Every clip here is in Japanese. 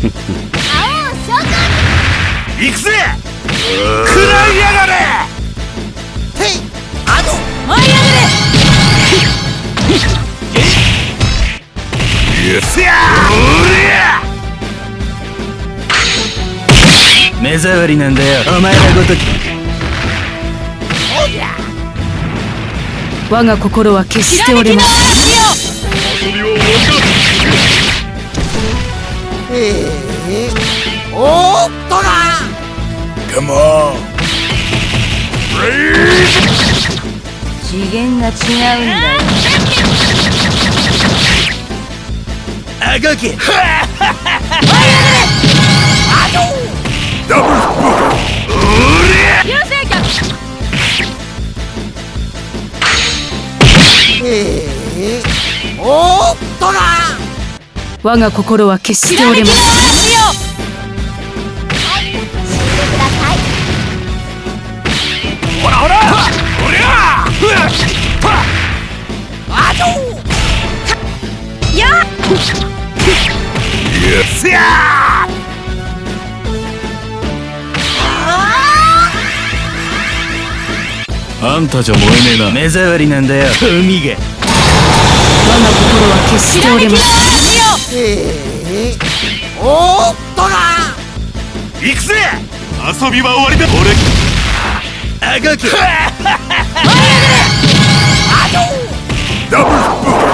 行くぜ！食らいやがれ！ていあの舞い上がれ！せや。目障りなんだよ。お前らごとき我が心は決して折れませんええおーっとなカモン次元が違うんだよ。あがけ。流星脚ええおーっとな我が心は決して折れません。ほらほらほりゃあのやせやあんたじゃ燃えねえな目障りなんだよ海が我が心は決して折れませんええおーっとな行くぜ。遊びは終わりだ。俺。あがけ流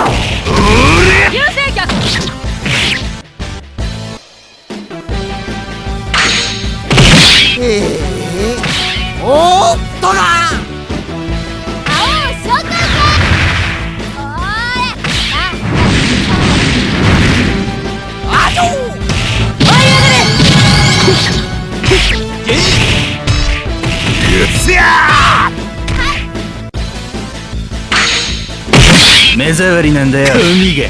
目障りなんだよ。海が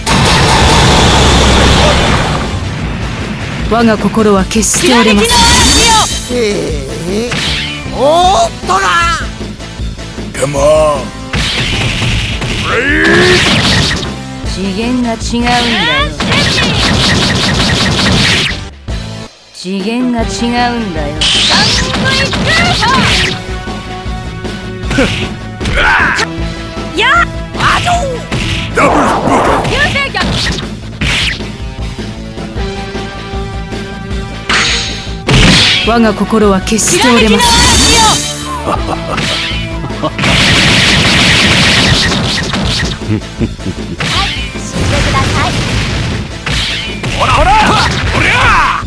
我が心は決して折れません。ええ。おーっとなカモン次元が違うんだよ。次元が違うんだよ。や流星脚我が心は決して折れませんほらほらほりゃ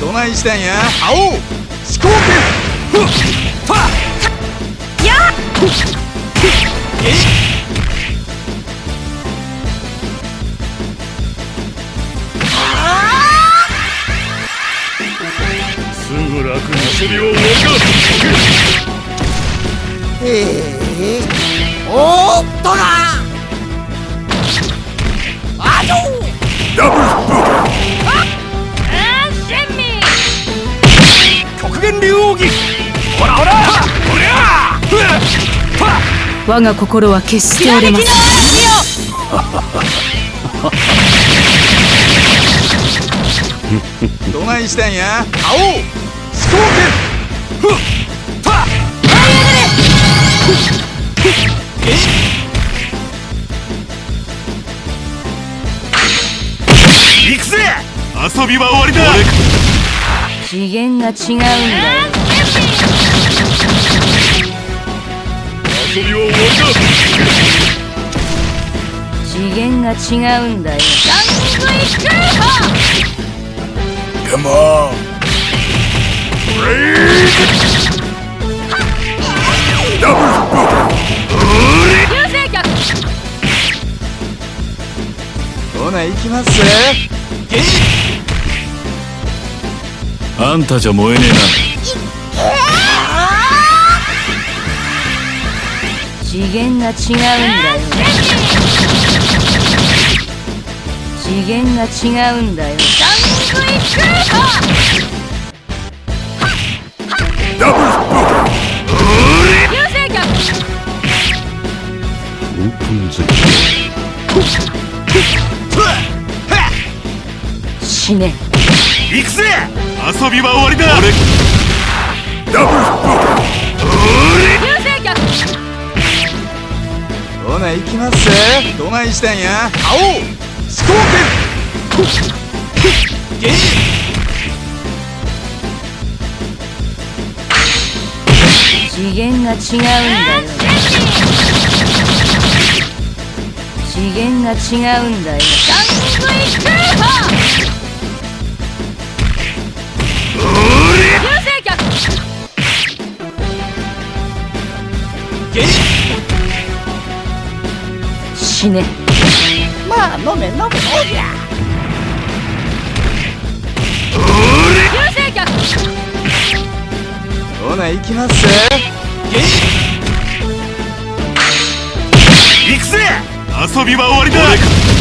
どないしたん。や青飛行すぐ楽に遊びを終わええおーっとなあの極限竜奥義ほらほらほりゃ我が心は決して折れませんどないしたんや？青！遊びは終わりだ次元が違うんだよ。遊びは終わり次元が違うんだよ。だカモン流星脚ほな。行きますあんたじゃ燃えねえな。次元が違うんだよ。次元が違うんだよ。えなオープンゼ次死ね。行くぜ。遊びは終わりだ。俺。流星脚どない行きますせどないしたんや？青。スコーケン。ゲイ次元が違うんだよ次元が違うんだよ流星脚ゲイ死ね。まあ飲め飲め。おりゃ流星脚どない行きます。せゲイ行くぜ遊びは終わりだ。